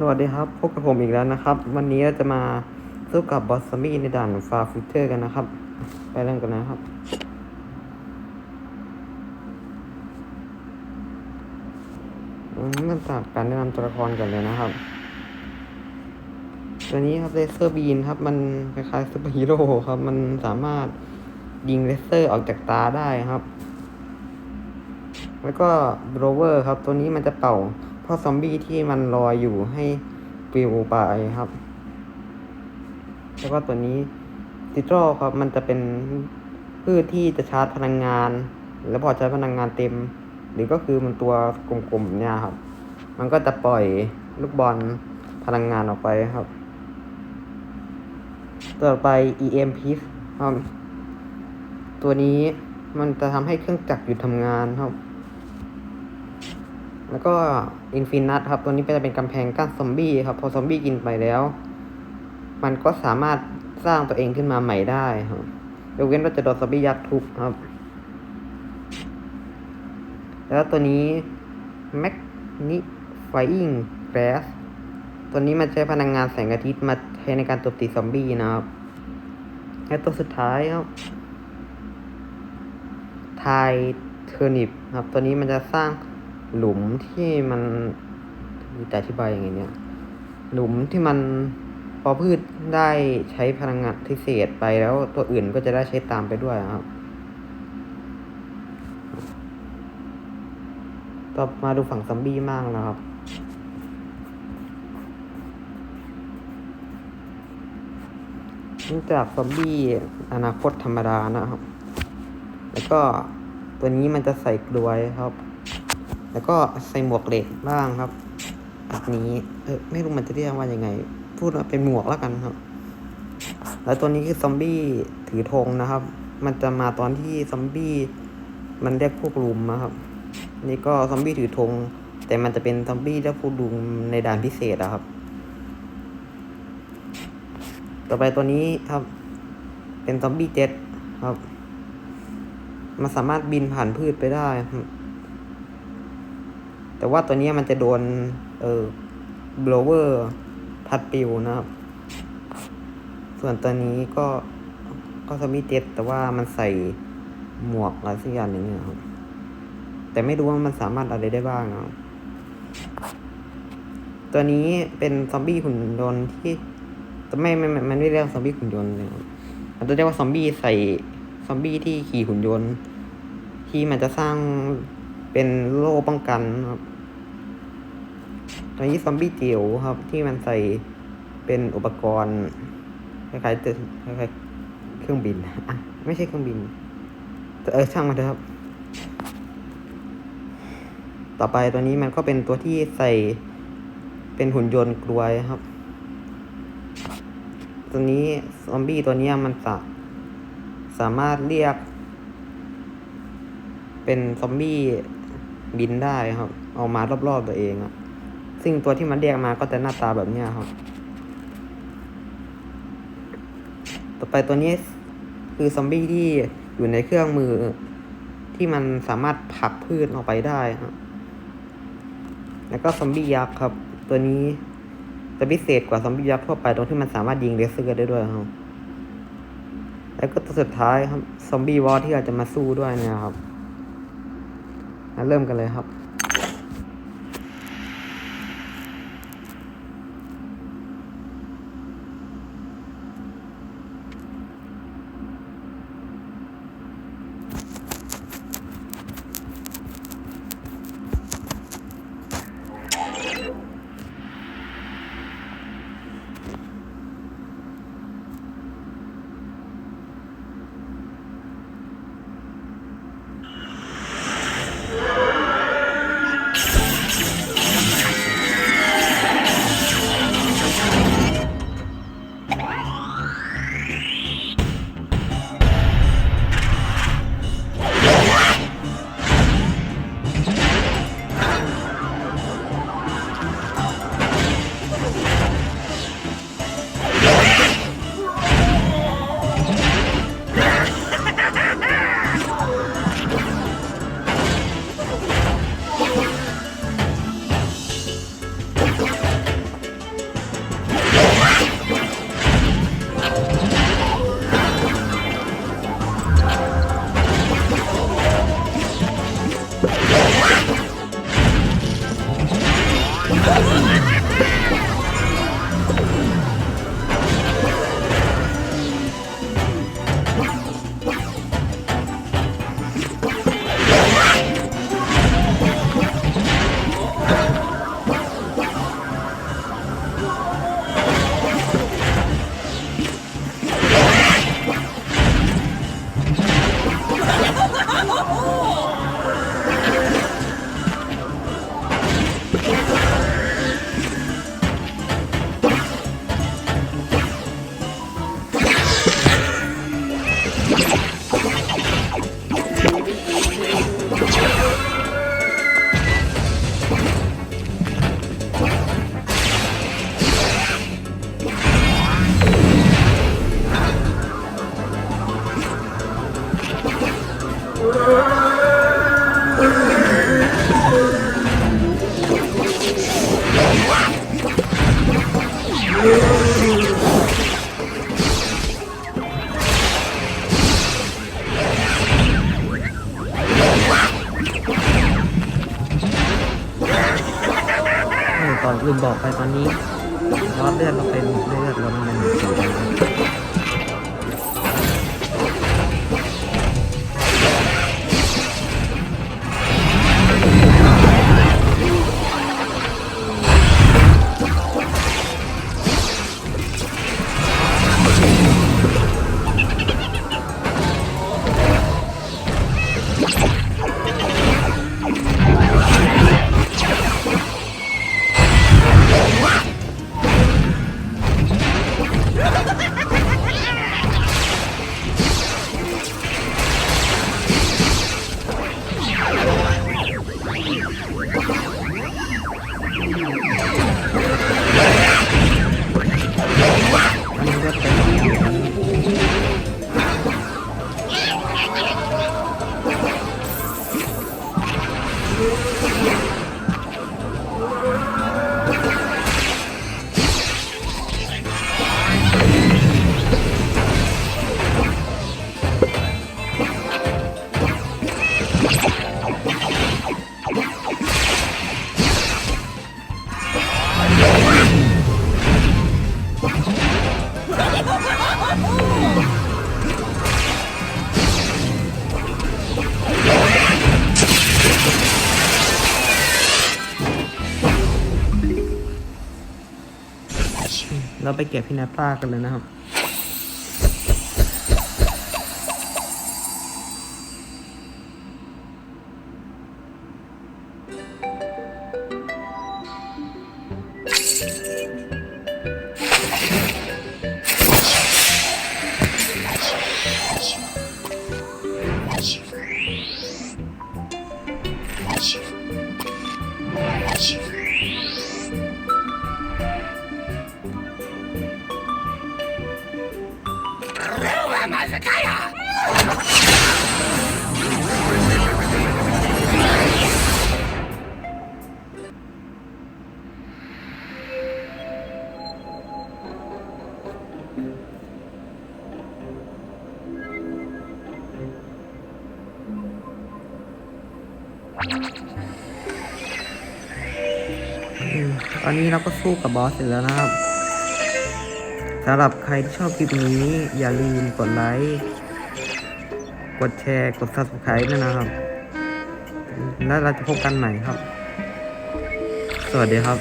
สวัสดีครับพบกับผมอีกแล้วนะครับ วันนี้เราจะมาสู้กับบอสซอมบี้ในด่านฟาฟิเตอร์กันนะครับ ไปเริ่มกันนะครับอืมเริ่มจากการแนะนำตัวละครกันเลยนะครับ ตัวนี้ครับเลเซอร์บีนครับ มันคล้ายๆซูเปอร์ฮีโร่ครับ มันสามารถยิงเลเซอร์ออกจากตาได้ครับ แล้วก็โรเวอร์ครับ ตัวนี้มันจะเป่า พวกซอมบี้ที่มันลอยอยู่ให้ปลิวไปครับ แล้วก็ตัวนี้ติโตรครับ มันจะเป็นพืชที่จะชาร์จพลังงาน แล้วพอใช้พลังงานเต็ม หรือก็คือมันตัวกลมๆเนี่ยครับ มันก็จะปล่อยลูกบอลพลังงานออกไปครับ ต่อไป EM p ครับ ตัวนี้มันจะทำให้เครื่องจักรหยุดทำงานครับ แล้วก็อินฟินัทครับ ตัวนี้จะเป็นกำแพงกั้นซอมบี้ครับ พอซอมบี้กินไปแล้ว มันก็สามารถสร้างตัวเองขึ้นมาใหม่ได้ครับยกเว้นว่าจะโดนซอมบี้ยัดทุบครับ แล้วตัวนี้ Magnifying Glass ตัวนี้มันใช้พลังงานแสงอาทิตย์มาใช้ในการโจมตีซอมบี้นะครับ และตัวสุดท้ายครับไทเทอร์นิปครับ ตัวนี้มันจะสร้าง หลุมที่มันจะอธิบายยังไงเนี่ย หลุมที่มันพอพืชได้ใช้พลังงานพิเศษไปแล้วตัวอื่นก็จะได้ใช้ตามไปด้วยครับ ต่อมาดูฝั่งซอมบี้มากนะครับเนื่องจากซอมบี้อนาคตธรรมดานะครับ แล้วก็ตัวนี้มันจะใส่กลวยครับ แล้วก็ใส่หมวกเหล็กบ้างครับแบบนี้เออไม่รู้มันจะเรียกว่ายังไง พูดว่าเป็นหมวกแล้วกันครับ แล้วตัวนี้คือซอมบี้ถือธงนะครับ มันจะมาตอนที่ซอมบี้มันเรียกพวกลุมนะครับ นี่ก็ซอมบี้ถือธงแต่มันจะเป็นซอมบี้เรียกพวกลุมในด่านพิเศษอะครับ ต่อไปตัวนี้ครับ เป็นซอมบี้เจ็ตครับ มันสามารถบินผ่านพืชไปได้ครับ แต่ว่าตัวนี้มันจะโดนเออบลเวอร์พัดปิวนะครับ ส่วนตัวนี้ก็ก็ซอมบี้เจ็ตแต่ว่ามันใส่หมวกอะไรสักอย่างหนึ่งนะครับแต่ไม่รู้ว่ามันสามารถอะไรได้บ้างครับตัวนี้เป็นซอมบี้หุ่นยนต์ที่แต่ไม่ไม่ไม่มันไม่เรียกซอมบี้หุ่นยนต์เลยครับมันจะเรียกว่าซอมบี้ใส่ซอมบี้ที่ขี่หุ่นยนต์ ที่มันจะสร้าง เป็นโล่ป้องกันครับตัวนี้ซอมบี้จิ๋วครับ ที่มันใส่เป็นอุปกรณ์คล้ายๆจะคล้ายๆเครื่องบินอะไม่ใช่เครื่องบินแต่เออช่างมันเถอะครับ ต่อไปตัวนี้มันก็เป็นตัวที่ใส่เป็นหุ่นยนต์กลวยครับ ตัวนี้ซอมบี้ตัวนี้มันสาสามารถเรียก เป็นซอมบี้ บินได้ครับ เอามารอบๆตัวเองอะซึ่งตัวที่มันเรียกมาก็จะหน้าตาแบบเนี้ยครับ ต่อไปตัวนี้คือซอมบี้ที่อยู่ในเครื่องมือที่มันสามารถผลักพืชออกไปได้ครับ แล้วก็ซอมบี้ยักษ์ครับ ตัวนี้จะพิเศษกว่าซอมบี้ยักษ์ทั่วไปตรงที่มันสามารถยิงเลเซอร์ได้ด้วยครับ แล้วก็ตัวสุดท้ายครับซอมบี้วอร์ที่เราจะมาสู้ด้วยนะครับ เริ่มกันเลยครับ่อนอื่นบอกไปตอนนี้รอดเลือดเราเป็นเลือดเรามันเป็นสีแดง อัน เราไปเก็บพี่นาตต้ากันเลยนะครับ ตอนนี้เราก็สู้กับบอสเสร็จแล้วนะครับสำหรับใครที่ชอบคลิปนี้ อย่าลืมกดไลค์ กดแชร์ กด subscribe ด้วยนะครับ แล้วเราจะพบกันใหม่ครับ สวัสดีครับ